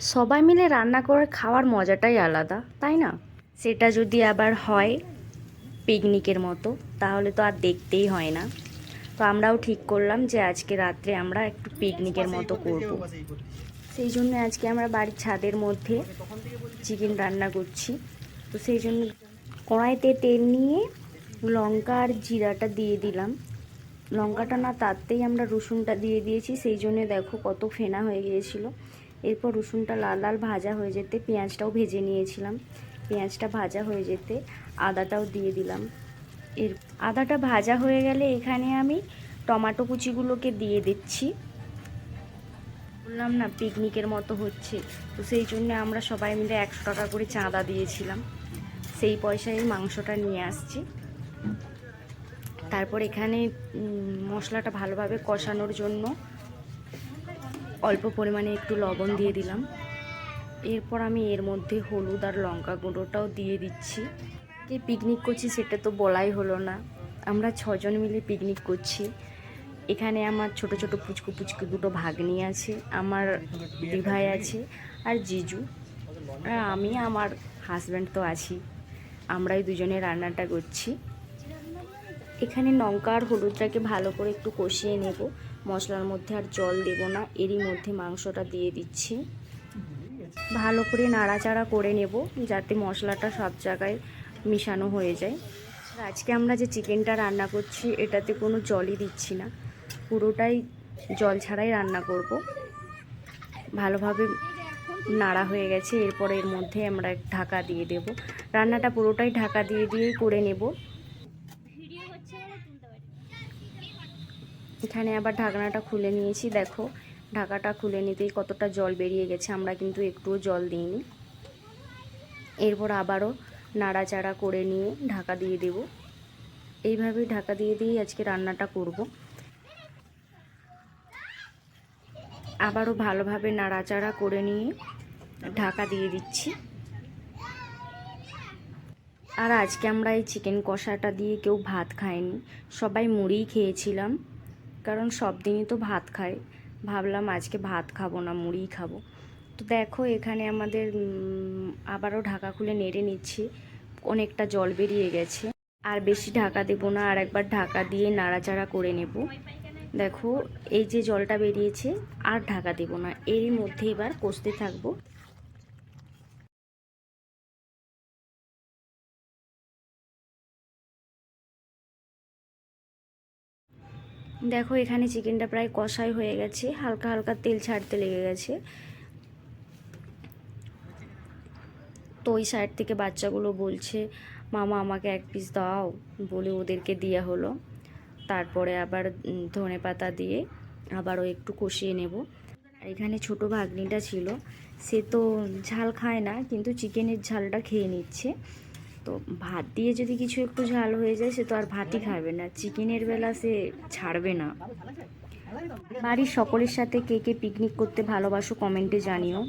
সবাই মিলে রান্না করে খাওয়ার মজাটাই আলাদা, তাই না? সেটা যদি আবার হয় পিকনিকের মতো, তাহলে তো আর দেখতেই হয় না। তো আমরাও ঠিক করলাম যে আজকে রাত্রে আমরা একটু পিকনিকের মতো করব। সেই জন্য আজকে আমরা বাড়ির ছাদের মধ্যে চিকেন রান্না করছি। তো সেই জন্য কড়াইতে তেল নিয়ে লঙ্কা আর জিরাটা দিয়ে দিলাম। লঙ্কাটা না তাতেই আমরা রসুনটা দিয়ে দিয়েছি, সেই জন্য দেখো কত ফেনা হয়ে গিয়েছিল। এরপর রসুনটা লাল লাল ভাজা হয়ে যেতে পেঁয়াজটাও ভেজে নিয়েছিলাম। পেঁয়াজটা ভাজা হয়ে যেতে আদাটাও দিয়ে দিলাম। এর আদাটা ভাজা হয়ে গেলে এখানে আমি টমাটো কুচিগুলোকে দিয়ে দিচ্ছি। বললাম না, পিকনিকের মতো হচ্ছে। তো সেই জন্য আমরা সবাই মিলে একশো টাকা করে চাঁদা দিয়েছিলাম। সেই পয়সায় মাংসটা নিয়ে আসছি। তারপর এখানে মশলাটা ভালোভাবে কষানোর জন্য অল্প পরিমাণে একটু লবণ দিয়ে দিলাম। এরপর আমি এর মধ্যে হলুদ আর লঙ্কা গুঁড়োটাও দিয়ে দিচ্ছি। যে পিকনিক করছি সেটা তো বলাই হলো না। আমরা ছজন মিলে পিকনিক করছি। এখানে আমার ছোট ছোট পুচকু পুচকু দুটো ভাগ্নি আছে, আমার দিভাই আছে আর জিজু। আর আমি, আমার হাজব্যান্ড তো আছি। আমরাই দুজনে রান্নাটা করছি। এখানে লঙ্কা আর হলুদটাকে ভালো করে একটু কষিয়ে নেব। মশলার মধ্যে আর জল দেব না, এরই মধ্যে মাংসটা দিয়ে দিচ্ছি। ভালো করে নাড়াচাড়া করে নেব যাতে মশলাটা সব জায়গায় মিশানো হয়ে যায়। আজকে আমরা যে চিকেনটা রান্না করছি, এটাতে কোনো জলই দিচ্ছি না। পুরোটাই জল ছাড়াই রান্না করব। ভালোভাবে নাড়া হয়ে গেছে, এরপর এর মধ্যে আমরা ঢাকা দিয়ে দেব। রান্নাটা পুরোটাই ঢাকা দিয়ে দিয়েই করে নেব। এখানে আবার ঢাকনাটা খুলে নিয়েছি, দেখো। ঢাকাটা খুলে নিতেই কতটা জল বেরিয়ে গেছে, আমরা কিন্তু একটুও জল দিইনি। এরপর আবারও নাড়াচাড়া করে নিয়ে ঢাকা দিয়ে দেব। এইভাবেই ঢাকা দিয়ে দিয়েই আজকে রান্নাটা করব। আবারও ভালোভাবে নাড়াচাড়া করে নিয়ে ঢাকা দিয়ে দিচ্ছি। আর আজকে আমরা এই চিকেন কষাটা দিয়ে কেউ ভাত খায়নি, সবাই মুড়িই খেয়েছিলাম। কারণ সব দিনই তো ভাত খায় ভাবলাম আজকে ভাত খাব না মুড়িই খাব। তো দেখো এখানে আমাদের আবারও ঢাকা খুলে নেড়ে নিচ্ছি। অনেকটা জল বেরিয়ে গেছে। আর বেশি ঢাকা দেবো না, আর একবার ঢাকা দিয়ে নাড়াচাড়া করে নেব। দেখো, এই যে জলটা বেরিয়েছে, আর ঢাকা দেবো না। এরই মধ্যে এবার কষতে থাকব। দেখো, এখানে চিকেনটা প্রায় কষাই হয়ে গেছে। হালকা হালকা তেল ছাড়তে লেগে গেছে। তো ওই সাইড থেকে বাচ্চাগুলো বলছে, মামা, আমাকে এক পিস দাও। বলে ওদেরকে দেওয়া হলো। তারপরে আবার ধনে পাতা দিয়ে আবারও একটু কষিয়ে নেব। আর এখানে ছোট ভাগ্নিটা ছিল। সে তো ঝাল খায় না, কিন্তু চিকেনের ঝালটা খেয়ে নিচ্ছে। তো ভাত দিয়ে যদি কিছু একটু ঝাল হয়ে যায়, সে তো আর ভাতই খাবে না। চিকেনের বেলা সে ছাড়বে না। বাড়ির সকলের সাথে কে কে পিকনিক করতে ভালোবাসো কমেন্টে জানিও।